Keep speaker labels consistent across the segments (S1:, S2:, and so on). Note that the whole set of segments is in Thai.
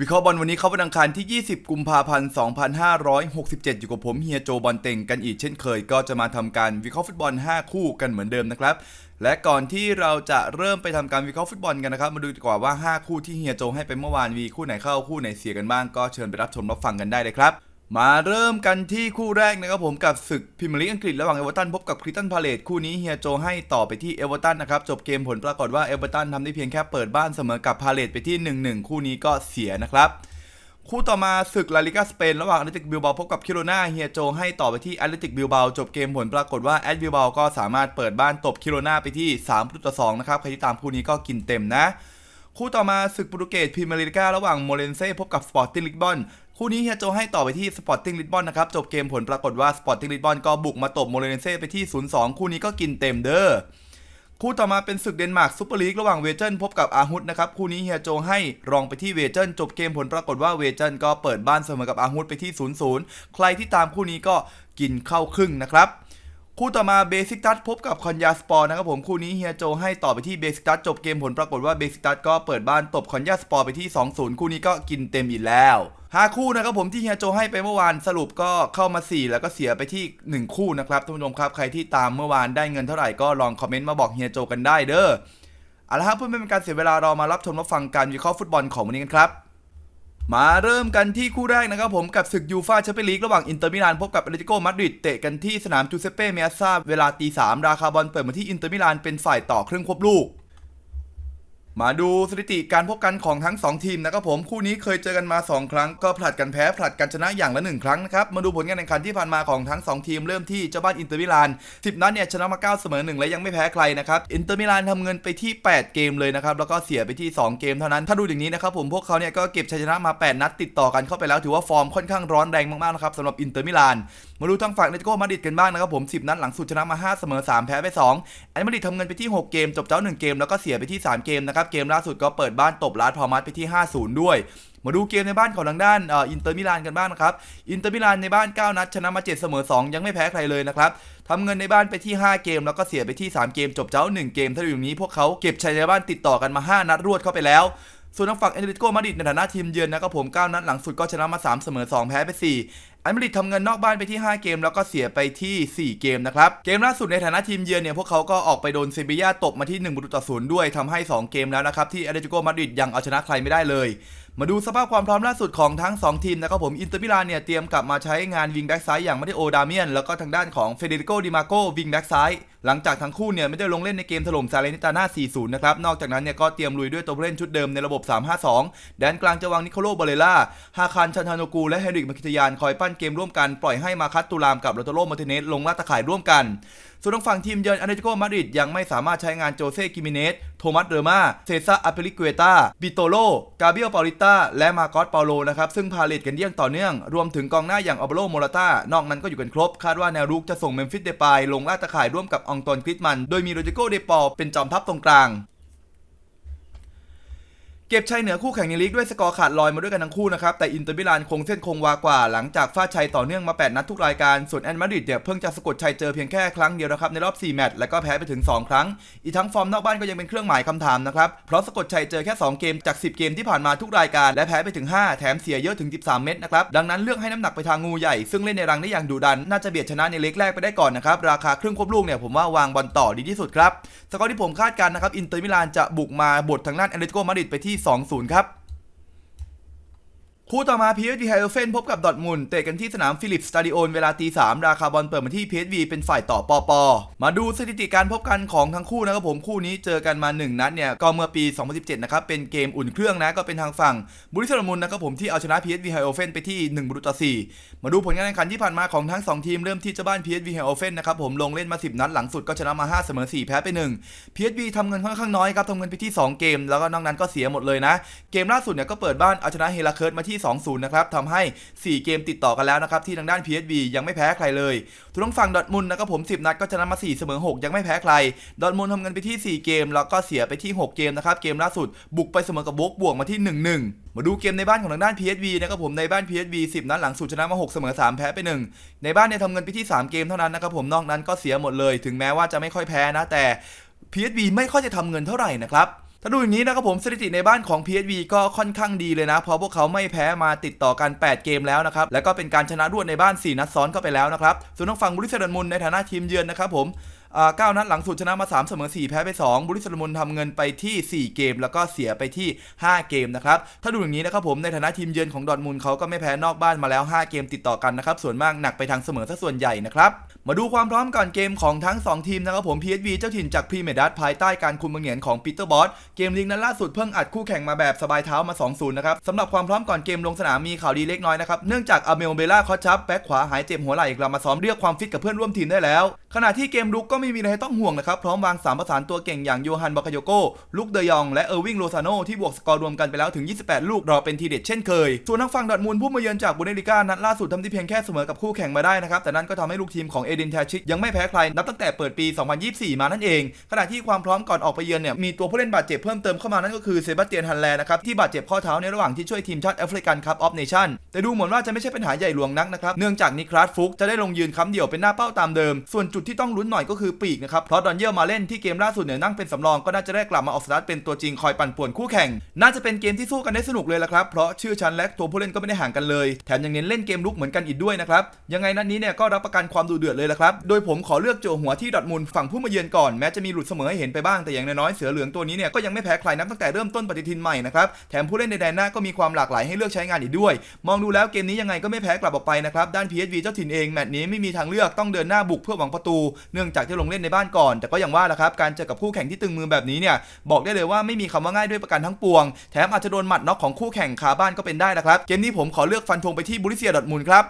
S1: วิเคราะห์บอลวันนี้เข้าวันอังคารที่ 20 กุมภาพันธ์ 2567 อยู่กับผมเฮียโจบอลเต็งกันอีกเช่นเคย ก็จะมาทำการวิเคราะห์ฟุตบอล 5 คู่กันเหมือนเดิมนะครับ และก่อนที่เราจะเริ่มไปทำการวิเคราะห์ฟุตบอลกันนะครับ มาดูดีกว่าว่า 5 คู่ที่เฮียโจให้ไปเมื่อวานมีคู่ไหนเข้าคู่ไหนเสียกันบ้างก็เชิญไปรับชมรับฟังกันได้เลยครับ มาเริ่มกันที่คู่แรกนะครับผมกับศึกพรีเมียร์ลีกอังกฤษระหว่างเอเวอร์ตันพบกับคริสตันพาเลตคู่นี้เฮียโจให้ต่อไปที่เอเวอร์ตันนะครับ จบเกมผลปรากฏว่าเอเวอร์ตันทำได้เพียงแค่เปิดบ้านเสมอกับพาเลตไปที่ 1-1 คู่นี้ก็เสียนะครับคู่ต่อมาศึกลาลิกาสเปนระหว่างแอตเลติกบิลบาพบกับคิโรนาเฮียโจให้ต่อไปที่แอตเลติกบิลบาจบเกมผลปรากฏว่าแอตบิลบาก็สามารถเปิดบ้านตบคิโรนาไปที่3ประตูต่อ2นะครับใครที่ตามคู่นี้ก็กินเต็มนะ คู่ต่อมาศึกโปรตุเกสพรีเมียร์ลีกระหว่างโมเรนเซ่พบกับสปอร์ติ้งลิสบอน คู่นี้เฮียโจให้ต่อไปที่สปอร์ติ้งลิสบอนนะครับ จบเกมผลปรากฏว่าสปอร์ติ้งลิสบอนก็บุกมาตบโมเรเนเซ่ไปที่ 0-2 คู่นี้ก็กินเต็มเด้อคู่ต่อมาเป็นศึกเดนมาร์กซูเปอร์ลีกระหว่างเวเจนพบกับอาฮุดนะครับ คู่นี้เฮียโจให้รองไปที่เวเจนจบเกมผลปรากฏว่าเวเจนก็เปิดบ้านเสมอกับอาฮุดไปที่ 0-0 ใครที่ตามคู่นี้ก็กินเข้าครึ่งนะครับคู่ต่อมาเบสิกตัสพบกับคอนยาสปอร์นะครับผมคู่นี้เฮียโจให้ต่อไปที่เบสิกตัสจบเกมผลปรากฏว่าเบสิกตัสก็เปิดบ้านตบคอนยาสปอร์ไปที่ 2-0 คู่นี้ก็กินเต็มอีกแล้ว หาคู่นะครับผมที่เฮียโจให้ไปเมื่อวานสรุปก็เข้ามา 4 แล้วก็เสียไปที่ 1 คู่นะครับท่านผู้ชมครับใครที่ตามเมื่อวานได้เงินเท่าไหร่ก็ลองคอมเมนต์มาบอกเฮียโจกันได้เด้อเอาละครับเพื่อไม่เป็นการเสียเวลาเรามารับชมรับฟังการวิเคราะห์ฟุตบอลของวันนี้กันครับ มาเริ่มกันที่คู่แรกนะครับผมกับศึกยูฟาแชมเปี้ยนลีกระหว่างอินเตอร์มิลานพบกับแอเลติโกมาดริดเตะกันที่สนามจูเซเป้เมอาซาเวลาตีสามราคาบอลเปิดมาที่อินเตอร์มิลานเป็นฝ่ายต่อครึ่งควบลูก มาดูสถิติการพบกันของทั้ง 2 ทีมนะครับผมคู่นี้เคยเจอกันมา 2 ครั้งก็ผลัดกันแพ้ผลัดกันชนะอย่างละ 1 ครั้งนะครับมาดูผลการแข่งขันที่ผ่านมาของทั้ง 2 ทีมเริ่มที่เจ้าบ้านอินเตอร์มิลาน 10 นัดเนี่ยชนะมา 9 เสมอ 1 และยังไม่แพ้ใครนะครับอินเตอร์มิลานทำเงินไปที่ 8 เกมเลยนะครับแล้วก็เสียไปที่ 2 เกมเท่านั้นถ้าดูอย่างนี้นะครับผมพวกเขาเนี่ยก็เก็บชัยชนะมา 8 นัดติดต่อกันเข้าไปแล้วถือว่าฟอร์มค่อนข้างร้อนแรงมากๆนะครับสำหรับอินเตอร์มิลานมาดูทางฝั่งเนตโกมาดริดกันบ้างนะครับผม 10 นัดหลังสุดชนะมา 5 เสมอ 3 แพ้ไป2แอนมาดริดทำเงินไปที่ 6 เกม จบเจ้า 1 เกมแล้วก็เสียไปที่ 3 เกมนะครับเกมล่าสุดก็เปิดบ้านตบลาดพอมัสไปที่ 5-0 ด้วย มาดูเกมในบ้านของทางด้านอินเตอร์มิลานกันบ้างนะครับ อินเตอร์มิลานในบ้าน 9 นัด ชนะมา 7 เสมอ 2 ยังไม่แพ้ใครเลยนะครับทำเงินในบ้านไปที่ 5 เกม แล้วก็เสียไปที่ 3 เกม จบเจ้า 1 เกม ถ้าดูอย่างนี้พวกเขาเก็บชัยในบ้านติดต่อกันมา 5 นัดรวดเข้าไปแล้ว ส่วนทางฝั่งแอเลติโกมาดริดในฐานะทีมเยือนนะครับผม9นัดหลังสุดก็ชนะมา 3 เสมอ 2 แพ้ไป4แอตมาดริดทำเงินนอกบ้านไปที่ 5 เกม แล้วก็เสียไปที่ 4 เกมนะครับ เกมล่าสุดในฐานะทีมเยือนเนี่ยพวกเขาก็ออกไปโดนเซบีย่าตบมาที่1ประตูต่อศูนย์ด้วยทำให้ 2 เกมแล้วนะครับที่แอเลติโกมาดริดยังเอาชนะใครไม่ได้เลยมาดูสภาพความพร้อมล่าสุดของทั้ง 2 ทีมนะครับผมอินเตอร์มิลานเนี่ยเตรียมกลับมาใช้งานวิงแบ็กซ้ายอย่างมาติโอดาเมียนแล้วก็ทางด้านของเฟเดริโกดิมาโกวิงแบ็กซ้าย หลังจากทั้งคู่เนี่ยไม่ได้ลงเล่นในเกมถล่มซาเลนิตาน่า 4-0 นะครับ นอกจากนั้นเนี่ยก็เตรียมลุยด้วยตัวผู้เล่นชุดเดิมในระบบ 3-5-2 แดนกลางจะวางนิโคโลบาเลล่า ฮาคารชันทาโนกู และเฮริกมาคิตยานคอยปั้นเกมร่วมกันปล่อยให้มาคัตตูรามกับโรโตโรมาร์ติเนสลงลาดตะข่ายร่วมกัน ส่วนทางฝั่งทีมเยือนอเตเลติโกมาดริดยังไม่สามารถใช้งานโจเซ่กิมิเนส โทมัส เดอร์มา เซซ่าอาเปริเกตาบิโตโล กาเบียลปาริต้า และมาโกอสเปาโลนะครับ ซึ่งพาเลตกันเยี่ยงต่อเนื่อง รวมถึงกองหน้าอย่างอัลเบโลโมราตานอกนั้นก็อยู่กันครบ คาดว่าแนวรุกจะส่งเมมฟิสเดปายลงลาดตะข่ายร่วมกับอองตอนคริสมัน โดยมีโรเจโกเดปอลเป็นจอมทัพตรงกลาง เก็บชัยเหนือคู่แข่งในลีกด้วยสกอร์ขาดลอยมาด้วยกันทั้งคู่นะครับ แต่อินเตอร์มิลานคงเส้นคงวากว่าหลังจากฟาดชัยต่อเนื่องมา 8 นัดทุกรายการ ส่วนแอนมาดริดเนี่ยเพิ่งจะสะกดชัยเจอเพียงแค่ครั้งเดียวนะครับในรอบ 4 แมตช์และก็แพ้ไปถึง 2 ครั้ง อีกทั้งฟอร์มนอกบ้านก็ยังเป็นเครื่องหมายคำถามนะครับ เพราะสะกดชัยเจอแค่ 2 เกมจาก 10 เกมที่ผ่านมาทุกรายการและแพ้ไปถึง 5 แถมเสียเยอะถึง 13 เม็ดนะครับดังนั้นเลือกให้น้ำหนักไปทางงูใหญ่ซึ่งเล่นในรังได้อย่างดุดันน่าจะเบียดชนะในเล็กแรกไปได้ก่อนนะครับราคาครึ่งควบลูกเนี่ยผมว่าวางบอลต่อดีที่สุดครับสกอร์ที่ผมคาดการณ์นะครับอินเตอร์มิลานจะบุกมาบดทางด้านแอตเลติโกมาดริดไปที่2-0ครับ คู่ต่อมา PSV ไฮเอลเฟนพบกับดอทมุนเตะกันที่สนามฟิลิปสตาดิโอนเวลาตีสามราคาบอลเปิดมาที่ PSV เป็นฝ่ายต่อปอปอมาดูสถิติการพบกันของทั้งคู่นะครับผมคู่นี้เจอกันมา 1 นัดเนี่ยก็เมื่อปี 2017 นะครับ เป็นเกมอุ่นเครื่องนะก็เป็นทางฝั่งบุริสดอร์ทมุนนะครับผมที่เอาชนะ PSV ไฮเอลเฟนไปที่1ประตูต่อ4มาดูผลการแข่งขันที่ผ่านมาของทั้ง 2 ทีมเริ่มที่เจ้าบ้าน PSV ไฮเอลเฟนนะครับผมลงเล่นมา 10 นัดหลังสุดก็ชนะมา5เสมอ4แพ้ไป1 PSV ทำเงินค่อนข้างน้อยครับทำเงินไปที่ 2 เกม แล้วก็นอกนั้นก็เสียหมดเลยนะเกมล่าสุดเนี่ยก็เปิดบ้านเอาชนะเฮลาเคิร์ตมาที่2-0 นะครับทำให้ 4 เกมติดต่อกันแล้วนะครับ ที่ทางด้าน PSV ยังไม่แพ้ใครเลยทุกทางฝั่งดอทมุนนะครับผม 10 นัดก็ชนะมา 4 เสมอ 6 ยังไม่แพ้ใคร ดอทมุนทำเงินไปที่ 4 เกม แล้วก็เสียไปที่ 6 เกมนะครับ เกมล่าสุด บุกไปเสมอกับโบกบวกมาที่ 1-1มาดูเกมในบ้านของทางด้าน PSV นะครับผมในบ้าน PSV 10 นัดหลังสุดชนะมา 6 เสมอ 3 แพ้ไป 1 ในบ้านเนี่ยทำเงินไปที่ 3 เกมเท่านั้นนะครับผมนอกนั้นก็เสียหมดเลย ถึงแม้ว่าจะไม่ค่อยแพ้นะแต่ PSV ไม่ค่อยจะทำเงินเท่าไหร่นะครับ ถ้าดูอย่างนี้นะครับผมสถิติในบ้านของ PSV ก็ค่อนข้างดีเลยนะ เพราะพวกเขาไม่แพ้มาติดต่อกัน 8 เกมแล้วนะครับ แล้วก็เป็นการชนะรวดในบ้าน 4 นัดซ้อนเข้าไปแล้วนะครับ ส่วนทางฝั่งบุริสเดนมุนในฐานะทีมเยือนนะครับผม เก้านัดหลังสุดชนะมา 3 เสมอ 4 แพ้ไป 2 บุริสเดนมุนทำเงินไปที่ 4 เกม แล้วก็เสียไปที่ 5 เกมนะครับถ้าดูอย่างนี้นะครับผมในฐานะทีมเยือนของดอทมุนเขาก็ไม่แพ้นอกบ้านมาแล้ว 5 เกมติดต่อกันนะครับส่วนมากหนักไปทางเสมอซะส่วนใหญ่นะครับมาดูความพร้อมก่อนเกมของทั้ง 2 ทีมนะครับผม PSV เจ้าถิ่นจากพรีเมียร์ดัสภายใต้การคุมบังเหียนของปีเตอร์บอสเกมลีกนั้นล่าสุดเพิ่งอัดคู่แข่งมาแบบสบายเท้ามา 2-0 นะครับสำหรับความพร้อมก่อนเกมลงสนามมีข่าวดีเล็กน้อยนะครับเนื่องจากอเมลเบล่าคอชับแบ็คขวาหายเจ็บหัวไหล่กลับมาซ้อมเรียกความฟิตกับเพื่อนร่วมทีมได้แล้ว ขณะที่เกมรุกก็ไไม่มีอะไรต้องห่วงนะครับพร้อมวางสามประสานตัวเก่งอย่างโยฮันบาคาโยโกลุกเดยอง และเออร์วิงโลซาโนที่บวกสกอร์รวมกันไปแล้วถึง 28 ลูกรอเป็นทีเด็ดเช่นเคย ส่วนทางฝั่งดอทมุนด์ผู้มาเยือนจากบุนเดลิก้านัดล่าสุดทำที่เพียงแค่เสมอกับคู่แข่งมาได้นะครับแต่นั่นก็ทำให้ลูกทีมของเอเดนแทชิกยังไม่แพ้ใครนับตั้งแต่เปิดปี 2024 มานั่นเอง ขณะที่ความพร้อมก่อนออกไปเยือนเนี่ยมีตัวผู้เล่นบาดเจ็บเพิ่มเติมเข้ามานั่นก็คือเซบาสเตียนฮันแลนะครับที่บาดเจ็บข้อเท้าในระหว่างที่ช่วยทีมชาติแอฟริกันคัพออฟเนชั่นแต่ดูเหมือนว่าจะไม่ใช่ปัญหาใหญ่หลวงนักนะครับเนื่องจากนิคลาสฟุกจะได้ลงยืนค้ำเดี่ยวเป็นหน้าเป้าตามเดิม ส่วนจุดที่ต้องลุ้นหน่อยก็คือปีกนะครับเพราะดอนเยลมาเล่นที่เกมล่าสุดเนี่ยนั่งเป็นสำรองก็น่าจะได้กลับมาออกสตาร์ทเป็นตัวจริงคอยปั่นป่วนคู่แข่ง น่าจะเป็นเกมที่สู้กันได้สนุกเลยละครับเพราะชื่อชั้นและตัวผู้เล่นก็ไม่ได้ห่างกันเลย แถมยังเน้นเล่นเกมลุกเหมือนกันอีกด้วยนะครับยังไงนัดนี้เนี่ยก็รับประกันความดุเดือดเลยละครับโดยผมขอเลือกโจหัวที่ดอทมุนด์ฝั่งผู้มาเยือนก่อนแม้จะมีหลุดเสมอให้เห็นไปบ้างแต่อย่างน้อยเสือเหลืองตัวนี้เนี่ยก็ยังไม่แพ้ใครนับตั้งแต่เริ่มต้นปฏิทินใหม่นะครับแถมผู้เล่นในแดนหน้าก็มีความหลากหลายให้เลือกใช้งานอีกด้วย มองดูแล้วเกมนี้ยังไงก็ไม่แพ้กลับออกไปนะครับด้าน PSV เจ้าถิ่นเองแมตช์นี้ไม่มีทางเลือกต้องเดินหน้าบุกเพื่อหวังประตูเนื่องจากจะลงเล่นในบ้านก่อน แต่ก็อย่างว่าแหละครับการเจอกับคู่แข่งที่ตึงมือแบบนี้เนี่ยบอกได้เลยว่าไม่มีคำว่าง่ายด้วยประการทั้งปวง แถมอาจจะโดนหมัดน็อกของคู่แข่งคาบ้านก็เป็นได้นะครับเกมนี้ผมขอเลือกฟันธงไปที่บุริเซียดอทมุนครับ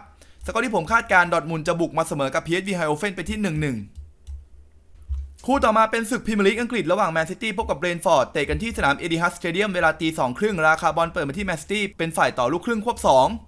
S1: สกอร์ที่ผมคาดการดอทมุนจะบุกมาเสมอกับ PSV ไฮโอเฟนไปที่ 1-1 คู่ต่อมาเป็นศึกพรีเมียร์ลีกอังกฤษระหว่างแมนซิตี้พบกับเบรนฟอร์ดเตะกันที่สนามเอดิฮัสสเตเดียมเวลาตีสองครึ่งราคาบอลเปิดมาที่แมนซิตี้เป็นฝ่ายต่อลูกครึ่งควบ 2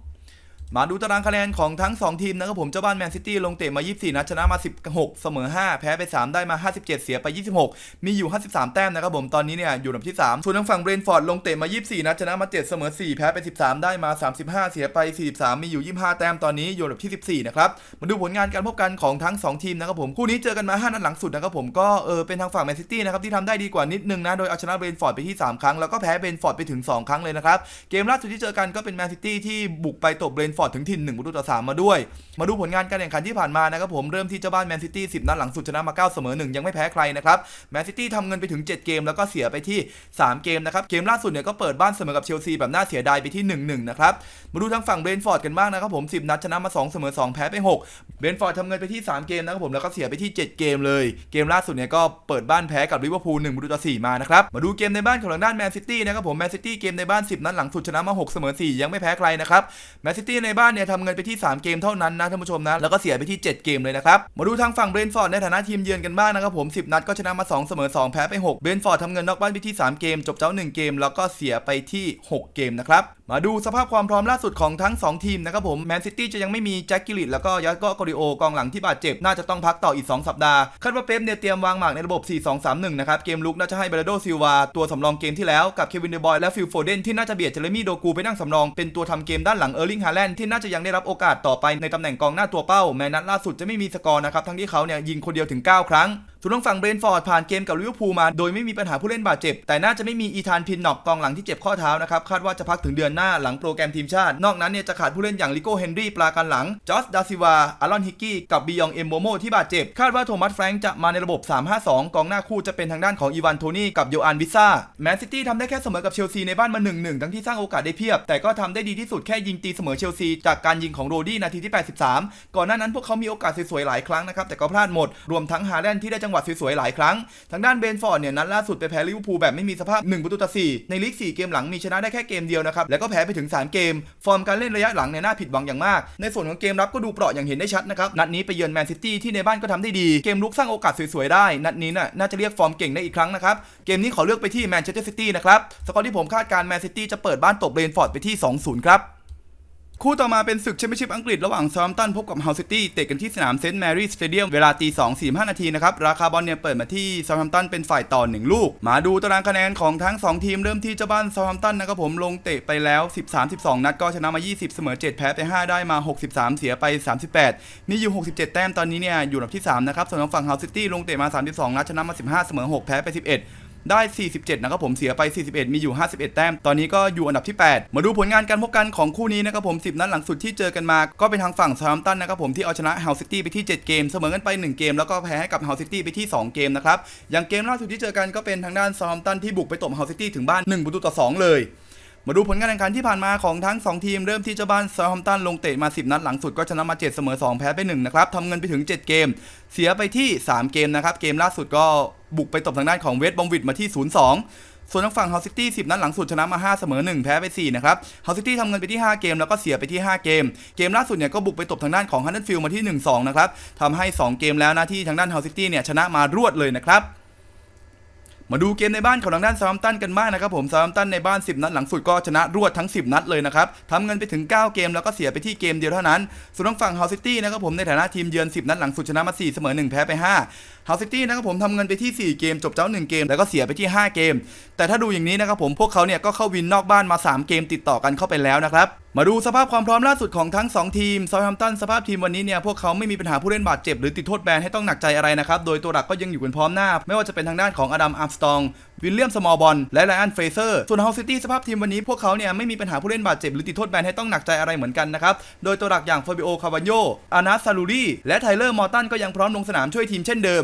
S1: มาดูตารางคะแนนของทั้ง 2 ทีมนะครับผมเจ้าบ้านแมนซิตี้ลงเตะมา 24 นัดชนะมา 16 เสมอ 5 แพ้ไป 3 ได้มา 57 เสียไป 26 มีอยู่ 53 แต้มนะครับผมตอนนี้เนี่ยอยู่อันดับที่ 3 ส่วนทางฝั่งเบรนฟอร์ดลงเตะมา 24 นัดชนะมา 7 เสมอ 4 แพ้ไป 13 ได้มา 35 เสียไป 43 มีอยู่ 25 แต้มตอนนี้อยู่อันดับที่ 14 นะครับมาดูผลงานการพบกันของทั้ง 2 ทีมนะครับผมคู่นี้เจอกันมา 5 นัดหลังสุดนะครับผมก็เออเป็นทางฝั่งแมนซิตี้นะครับที่ทำได้ดีกว่านิดนึงนะโดยเอาชนะเบรนฟอร์ดไปที่ 3 ครั้งแล้วก็แพ้เบรนฟอร์ดไปถึง 2 ครั้งเลยนะครับเกมล่าสุดที่เจอกันก็เป็นแมนซิตี้ที่บุกไปตบเบรนฟอร์ดถึงถิ่น1ประตูต่อ3มาด้วย มาดูผลงานการแข่งขันที่ผ่านมานะครับผมเริ่มที่เจ้าบ้านแมนซิตี้10นัดหลังสุดชนะมา 9 เสมอ 1 ยังไม่แพ้ใครนะครับแมนซิตี้ทำเงินไปถึง 7 เกมแล้วก็เสียไปที่ 3 เกมนะครับเกมล่าสุดเนี่ยก็เปิดบ้านเสมอกับเชลซีแบบน่าเสียดายไปที่ 1-1 นะครับมาดูทางฝั่งเบรนฟอร์ดกันบ้างนะครับผม 10 นัดชนะมา 2 เสมอ 2 แพ้ไป 6 เบรนฟอร์ดทำเงินไปที่ 3 เกมนะครับผมแล้วก็เสียไปที่ 7 เกมเลย เกมล่าสุดเนี่ยก็เปิดบ้านแพ้กับลิเวอร์พูล1ประตูต่อ4มานะครับมาดูเกมในบ้านของทางด้านแมนซิตี้นะครับผมแมนซิตี้เกมในบ้าน 10 นัดหลังสุดชนะมา 6 เสมอ 4 ยังไม่แพ้ใครนะครับแมนซิตี้ในในบ้านเนี่ยทำเงินไปที่ 3 เกมเท่านั้นนะท่านผู้ชมนะแล้วก็เสียไปที่ 7 เกมเลยนะครับมาดูทางฝั่งเบรนฟอร์ดในฐานะทีมเยือนกันบ้างนะครับผม 10 นัดก็ชนะมา 2 เสมอ 2 แพ้ไป 6 เบรนฟอร์ดทำเงินนอกบ้านไปที่ 3 เกม จบเจ้า 1 เกม แล้วก็เสียไปที่ 6 เกมนะครับมาดูสภาพความพร้อมล่าสุดของทั้ง 2 ทีมนะครับผมแมนซิตี้จะยังไม่มีแจ็คกิลิตแล้วก็ยัสกโกริโอกองหลังที่บาดเจ็บน่าจะต้องพักต่ออีก 2 สัปดาห์คาดว่าเป๊ปเนี่ยเตรียมวางหมากในระบบ 4-2-3-1 นะครับเกมลุกน่าจะให้เบรโดซิลวาตัวสำรองเกมที่แล้วกับเควินเดบอยและฟิลโฟเดนที่น่าจะเบียดเจเรมี่โดกูไปนั่งสำรองเป็นตัวทำเกมด้านหลังเออร์ลิงฮาแลนดที่น่าจะยังได้รับโอกาสต่อไปในตำแหน่งกองหน้าตัวเป้าแม้นัดล่าสุดจะไม่มีสกอร์นะครับทั้งที่เขาเนี่ยยิงคนเดียวถึง 9 ครั้ง ส่วนทางฝั่งเบรนฟอร์ดผ่านเกมกับลิเวอร์พูลมา โดยไม่มีปัญหาผู้เล่นบาดเจ็บ แต่น่าจะไม่มีอีธานพินน็อกกองหลังที่เจ็บข้อเท้านะครับ คาดว่าจะพักถึงเดือนหน้าหลังโปรแกรมทีมชาติ นอกนั้นเนี่ยจะขาดผู้เล่นอย่างลิโก้เฮนรี่ปลากันหลัง จอสดาซิวา อารอนฮิกกี้ กับบิยองเอมโบโมที่บาดเจ็บ คาดว่าโทมัสแฟรงค์จะมาในระบบ 3-5-2 กองหน้าคู่จะเป็นทางด้านของอีวานโทนี่กับโยอันวิซ่า แมนซิตี้ทำได้แค่เสมอกับเชลซีในบ้านมา1-1ทั้งที่สร้างโอกาสได้เพียบ แต่ก็ทำได้ดีที่สุดแค่ยิงตีเสมอเชลซีจากการยิงของโรดี้นาทีที่ 83 ก่อนหน้านั้นพวกเขามีโอกาสสวยๆหลายครั้งนะครับแต่ก็พลาดหมดรวมทั้งฮาแลนด์ที่ได้จังหวะสวยๆหลายครั้ง ทางด้านเบนฟอร์ดเนี่ยนัดล่าสุดไปแพ้ลิเวอร์พูลแบบไม่มีสภาพ1ประตูต่อ4ในลีก4เกมหลังมีชนะได้แค่เกมเดียวนะครับแล้วก็แพ้ไปถึง 3 เกม ฟอร์มการเล่นระยะหลังเนี่ยน่าผิดหวังอย่างมาก ในส่วนของเกมรับก็ดูเปราะอย่างเห็นได้ชัดนะครับนัดนี้ไปเยือนแมนซิตี้ที่ในบ้านก็ทำได้ดีเกมลุกสร้างโอกาสสวยๆได้นัดนี้น่ะน่าจะเรียกฟอร์มเก่งได้อีกครั้งนะครับเกมนี้ขอเลือกไปที่แมนเชสเตอร์ซิตี้นะครับสกอร์ที่ผมคาดการแมนซิตี้จะเปิดบ้านตบเบรนฟอร์ดไปที่ 2-0 ครับ คู่ต่อมาเป็นศึกแชมเปี้ยนชิพอังกฤษระหว่างซา m มตันพบกับเฮาซิตี้เตะกันที่สนามเซนต์แมรี่สเตเดียมเวลาตี2 4 5นาทีนะครับ ราคาบอลเนี่ยเปิดมาที่ซา m มตันเป็นฝ่ายต่อ1ลูก มาดูตารางคะแนนของทั้ง 2 ทีมเริ่มที่เจ้าบ้านซา m มตันนะครับผมลงเตะไปแล้ว 13-12 นัดก็ชนะมา 20 เสมอ 7 แพ้ไป 5 ได้มา 63 เสียไป 38 มีอยู่ 67 แต้มตอนนี้เนี่ยอยู่อันดับที่3นะครับส่วนทางฝั่งเฮาซิตี้ลงเตะมา 32 นัดชนะมา 15 เสมอ 6 แพ้ไป 11 ได้ 47 นะครับผมเสียไป 41 มีอยู่ 51 แต้ม ตอนนี้ก็อยู่อันดับที่ 8 มาดูผลงานการพบกันของคู่นี้นะครับผม 10 นัดหลังสุดที่เจอกันมา ก็เป็นทางฝั่งซาร์มตันนะครับผมที่เอาชนะเฮาซิตี้ไปที่ 7 เกม เสมอกันไป 1 เกม แล้วก็แพ้ให้กับเฮาซิตี้ไปที่ 2 เกมนะครับ อย่างเกมล่าสุดที่เจอกันก็เป็นทางด้านซาร์มตันที่บุกไปตบเฮาซิตี้ถึงบ้าน1ประตูต่อ2เลย มาดูผลการแข่งขันที่ผ่านมาของทั้ง 2 ทีมเริ่มที่เจ้าบ้านซาร์ฮัมตันลงเตะมา 10 นัดหลังสุดก็ชนะมา 7 เสมอ 2 แพ้ไป 1 นะครับทำเงินไปถึง 7 เกม เสียไปที่ 3 เกมนะครับ เกมล่าสุดก็บุกไปตบทางด้านของเวสต์บอมวิดมาที่ 0-2ส่วนทางฝั่งเฮาซิตี้10 นัดหลังสุดชนะมา 5 เสมอ 1 แพ้ไป 4 นะครับเฮาซิตี้ทำเงินไปที่ 5 เกม แล้วก็เสียไปที่ 5 เกม เกมล่าสุดเนี่ยก็บุกไปตบทางด้านของฮันเดนฟิลมาที่ 1-2 นะครับทำให้ 2 เกมแล้วนะที่ทางด้านเฮาซิตี้เนี่ยชนะมารวดเลยนะครับ มาดูเกมในบ้านของทางด้านซา m มตันกันบ้างนะครับผมซา m มตันในบ้าน 10 นัดหลังสุดก็ชนะรวดทั้ง 10 นัดเลยนะครับทำเงินไปถึง 9 เกมแล้วก็เสียไปที่เกมเดียวเท่านั้น ส่วนทางฝั่งเฮาซิตี้นะครับผมในฐานะทีมเยือน 10 นัดหลังสุดชนะมา 4 เสมอ 1 แพ้ไป 5 เฮาซิตี้นะครับผมทำเงินไปที่ 4 เกมจบเจ้า 1 เกมแล้วก็เสียไปที่ 5 เกม แต่ถ้าดูอย่างนี้นะครับผมพวกเขาเนี่ยก็เข้าวินนอกบ้านมา 3 เกมติดต่อกันเข้าไปแล้วนะครับมาดูสภาพความพร้อมล่าสุดของทั้ง 2 ทีมซา u t แฮมตันสภาพทีมวันนี้เนี่ยพวกเขาไม่มีปัญหาผู้เล่นบาดเจ็บหรือติดโทษแบนให้ต้องหนักใจอะไรนะครับโดยตัวหลักก็ยังอยู่กันพร้อมหน้า ไม่ว่าจะเป็นทางด้านของอดัมอาร์มสตองวิลเลียมสมอลบอลและไลออนเฟเซอร์ส่วนเฮาซิตี้สภาพทีมวันนี้พวกเขาเนี่ยไม่มีปัญหาผู้เล่นบาดเจ็บหรือติดโทษแบนให้ต้องหนักใจอะไรเหมือนกันนะครับโดยตัวหลักอย่างฟาบิโอคาวันโยอานาสซาลูรีและไทเลอร์มอร์ตันก็ยังพร้อมลงสนามช่วยทีมเช่นเดิม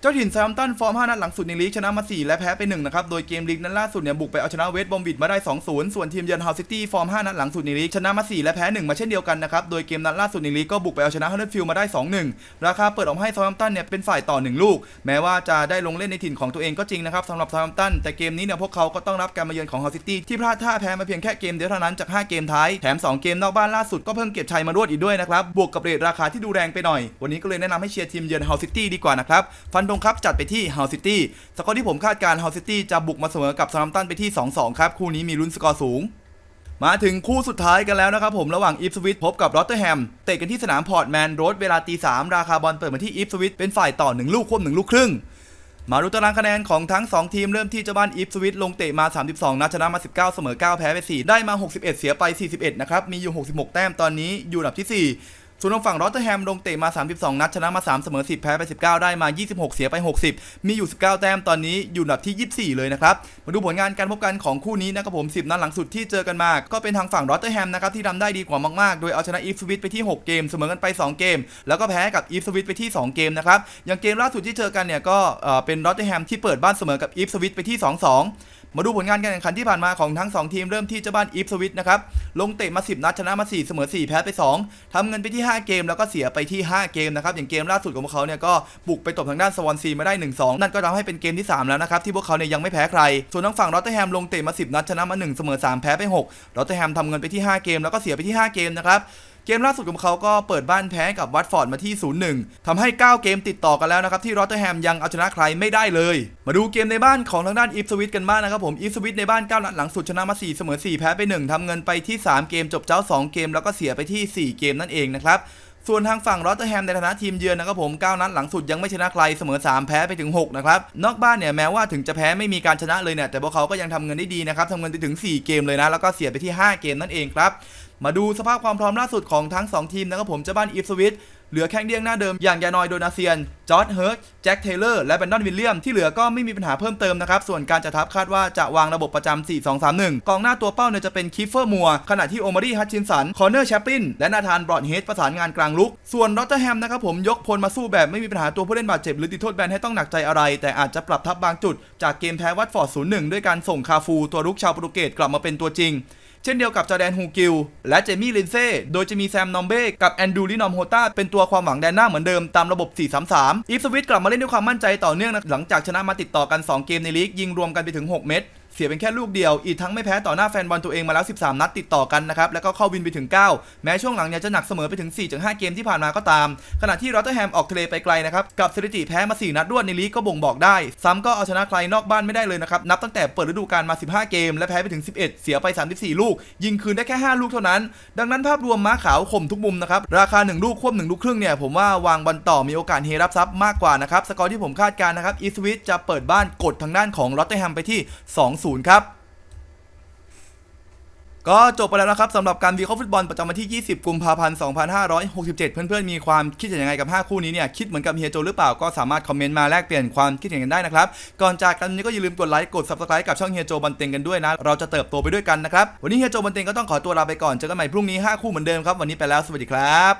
S1: เจ้าถิ่นแซมตันฟอร์ม 5 นัดหลังสุดในลีกชนะมา 4 และแพ้ไป 1 นะครับ โดยเกมลีกนั้นล่าสุดเนี่ยบุกไปเอาชนะเวสต์บอมบิดมาได้ 2-0 ส่วนทีมเยือนฮาวซิตี้ฟอร์ม 5 นัดหลังสุดในลีกชนะมา 4 และแพ้ 1 มาเช่นเดียวกันนะครับ โดยเกมนัดล่าสุดในลีกก็บุกไปเอาชนะฮันเดอร์ฟิลมาได้ 2-1 ราคาเปิดออกให้ซา u t แฮมตันเนี่ยเป็นฝ่ายต่อ 1 ลูก แม้ว่าจะได้ลงเล่นในถิ่นของตัวเองก็จริงนะครับสำหรับซา u t แฮมตันแต่เกมนี้เนี่ยพวกเขาก็ต้องรับการมาเยือนของฮาวซิตี้ที่พลาดท่าแพ้มาเพียงแค่เกมเดียวเท่านั้นจาก 5 เกมท้ายแถม 2 เกมนอกบ้านล่าสุดก็เพิ่งเก็บชัยมารวดอีกด้วยนะครับบวกกับเรทราคาที่ดูแรงไปหน่อย วันนี้ก็เลยแนะนำให้เชียร์ทีมเยือนฮาวซิตี้ดีกว่านะครับฟันธงครับจัดไปที่เฮาซิตี้สกอร์ที่ผมคาดการณ์ฮาซิตี้จะบุกมาเสมอกับซา u t แฮมตันไปที่ 2-2 ครับ คู่นี้มีลุ้นสกอร์สูง มาถึงคู่สุดท้ายกันแล้วนะครับผมระหว่างอีฟสวิตพบกับรอตเตอร์แฮมเตะกันที่สนามพอร์ตแมนโรดเวลาตีสามราคาบอลเปิดมาที่อีฟสวิตเป็นฝ่ายต่อ1ลูกควบ1ลูกครึ่งมาดูตารางคะแนนของทั้ง 2 ทีมเริ่มที่เจ้าบ้านอีฟสวิตลงเตะมา 32 นัดชนะมา 19 เสมอ 9 แพ้ไป 4 ได้มา 61 เสียไป 41 นะครับ มีอยู่ 66 แต้มตอนนี้อยู่อันดับที่ 4 ส่วนทางฝั่งรอตเตอร์แฮมลงเตะมา 32 นัด ชนะมา 3 เสมอ 10 แพ้ไป 19 ได้มา 26 เสียไป 60 มีอยู่ 19 แต้มตอนนี้อยู่อันดับที่ 24 เลยนะครับ มาดูผลงานการพบกันของคู่นี้นะครับผม 10 นัดหลังสุดที่เจอกันมา ก็เป็นทางฝั่งรอตเตอร์แฮมนะครับที่ทำได้ดีกว่ามากๆ โดยเอาชนะอีฟสวิตไปที่ 6 เกม เสมอกันไป 2 เกม แล้วก็แพ้กับอีฟสวิตไปที่ 2 เกมนะครับ อย่างเกมล่าสุดที่เจอกันเนี่ยก็เป็นรอตเตอร์แฮมที่เปิดบ้านเสมอกับอีฟสวิตไปที่ 2-2 มาดูผลงานการแข่งขันที่ผ่านมาของทั้ง 2 ทีมเริ่มที่เจ้าบ้านอีฟสวิตนะครับ ลงเตะมา 10 นัดชนะมา 4 เสมอ 4 แพ้ไป 2ทำเงินไปที่ 5 เกมแล้วก็เสียไปที่ 5 เกมนะครับ อย่างเกมล่าสุดของพวกเขาเนี่ยก็บุกไปตบทางด้านสวอนซีมาได้ 1-2 นั่นก็ทำให้เป็นเกมที่ 3 แล้วนะครับ ที่พวกเขาเนี่ยยังไม่แพ้ใคร ส่วนทางฝั่งรอตเตอร์แฮมลงเตะมา 10 นัดชนะมา 1 เสมอ 3 แพ้ไป6รอตเตอร์แฮมทำเงินไปที่ 5 เกมแล้วก็เสียไปที่ 5 เกมนะครับ เกมล่าสุดของเขาก็เปิดบ้านแพ้กับวัตฟอร์ดมาที่ 0-1ทำให้ 9 เกมติดต่อกันแล้วนะครับ ที่รอตเตอร์แฮมยังเอาชนะใครไม่ได้เลย มาดูเกมในบ้านของทางด้านอีฟสวิตกันบ้างนะครับผมอีฟสวิตในบ้าน 9 นัดหลังสุดชนะมา 4 เสมอ 4 แพ้ไป 1ทำเงินไปที่ 3 เกมจบเจ้า 2 เกมแล้วก็เสียไปที่ 4 เกมนั่นเองนะครับส่วนทางฝั่งรอตเตอร์แฮมในฐานะทีมเยือนนะครับผม 9 นัดหลังสุดยังไม่ชนะใครเสมอ 3 แพ้ไปถึง 6 นะครับ นอกบ้านเนี่ย แม้ว่าถึงจะแพ้ไม่มีการชนะเลยเนี่ย แต่พวกเขาก็ยังทำเงินได้ดีนะครับทำเงินไปถึง 4 เกมเลยนะ แล้วก็เสียไปที่ 5 เกมนั่นเองครับ มาดูสภาพความพร้อมล่าสุดของทั้ง 2 ทีมนะครับผมเจ้าบ้านอีฟสวิตเหลือแข้งเดี้ยงหน้าเดิมอย่างยานอยโดนาเซียน จอร์ดเฮิร์กแจ็คเทเลอร์และแบนดอนวิลเลียมที่เหลือก็ไม่มีปัญหาเพิ่มเติมนะครับ ส่วนการจะทับคาดว่าจะวางระบบประจำ 4-2-3-1 กองหน้าตัวเป้าเนี่ยจะเป็นคิฟเฟอร์มัว ขณะที่โอมารีฮัตชินสัน คอร์เนอร์แชปลิน และนาธานบรอดเฮดประสานงานกลางลุก ส่วนรอตเตอร์แฮมนะครับผมยกพลมาสู้แบบไม่มีปัญหาตัวผู้เล่นบาดเจ็บหรือติดโทษแบนให้ต้องหนักใจอะไร แต่อาจจะปรับทับบางจุด จากเกมแพ้วัตฟอร์ด0-1 ด้วยการส่งคาฟูตัวรุกชาวโปรตุเกสกลับมาเป็นตัวจริง เช่นเดียวกับจอแดนฮูกิลและเจมี่ลินเซ่โดยจะมีแซมนอมเบ้กับแอนดูลินอมโฮตาเป็นตัวความหวังแดนหน้าเหมือนเดิมตามระบบ 4-3-3 อีฟสวิตกลับมาเล่นด้วยความมั่นใจต่อเนื่องนะหลังจากชนะมาติดต่อกัน 2 เกมในลีกยิงรวมกันไปถึง 6 เม็ด เสียเป็นแค่ลูกเดียว อีกทั้งไม่แพ้ต่อหน้าแฟนบอลตัวเองมาแล้ว 13 นัดติดต่อกันนะครับ แล้วก็เข้าวินไปถึง 9 แม้ช่วงหลังเนี่ยจะหนักเสมอไปถึง 4-5 เกมที่ผ่านมาก็ตาม ขณะที่รอตเตอร์แฮมออกทะเลไปไกลนะครับ กับสถิติแพ้มา 4 นัดรวดในลีกก็บ่งบอกได้ ซ้ำก็เอาชนะใครนอกบ้านไม่ได้เลยนะครับ นับตั้งแต่เปิดฤดูกาลมา 15 เกม และแพ้ไปถึง 11 เสียไป 34 ลูก ยิงคืนได้แค่ 5 ลูกเท่านั้น ดังนั้นภาพรวมม้าขาวข่มทุกมุมนะครับ ราคา 1 ลูกควบ1ลูกครึ่งเนี่ยผมว่าวางบอลต่อมีโอกาสเฮรับทรัพย์มากกว่านะครับ สกอร์ที่ผมคาดการณ์นะครับอีสวิตจะเปิดบ้านกดทางด้านของรอตเตอร์แฮมไปที่0ครับก็จบไปแล้วนะครับสำหรับการวิเคราะห์ฟุตบอลประจำวันที่ 20 กุมภาพันธ์ 2567 เพื่อนๆ มีความคิดเห็นยังไงกับ 5 คู่นี้เนี่ย คิดเหมือนกับเฮียโจหรือเปล่า ก็สามารถคอมเมนต์มาแลกเปลี่ยนความคิดเห็นกันได้นะครับ ก่อนจากกันวันนี้ก็อย่าลืมกดไลค์ กด subscribe กับช่องเฮียโจบันเต็งกันด้วยนะ เราจะเติบโตไปด้วยกันนะครับ วันนี้เฮียโจบันเต็งก็ต้องขอตัวลาไปก่อน เจอกันใหม่พรุ่งนี้ 5 คู่เหมือนเดิมครับ วันนี้ไปแล้ว สวัสดีครับ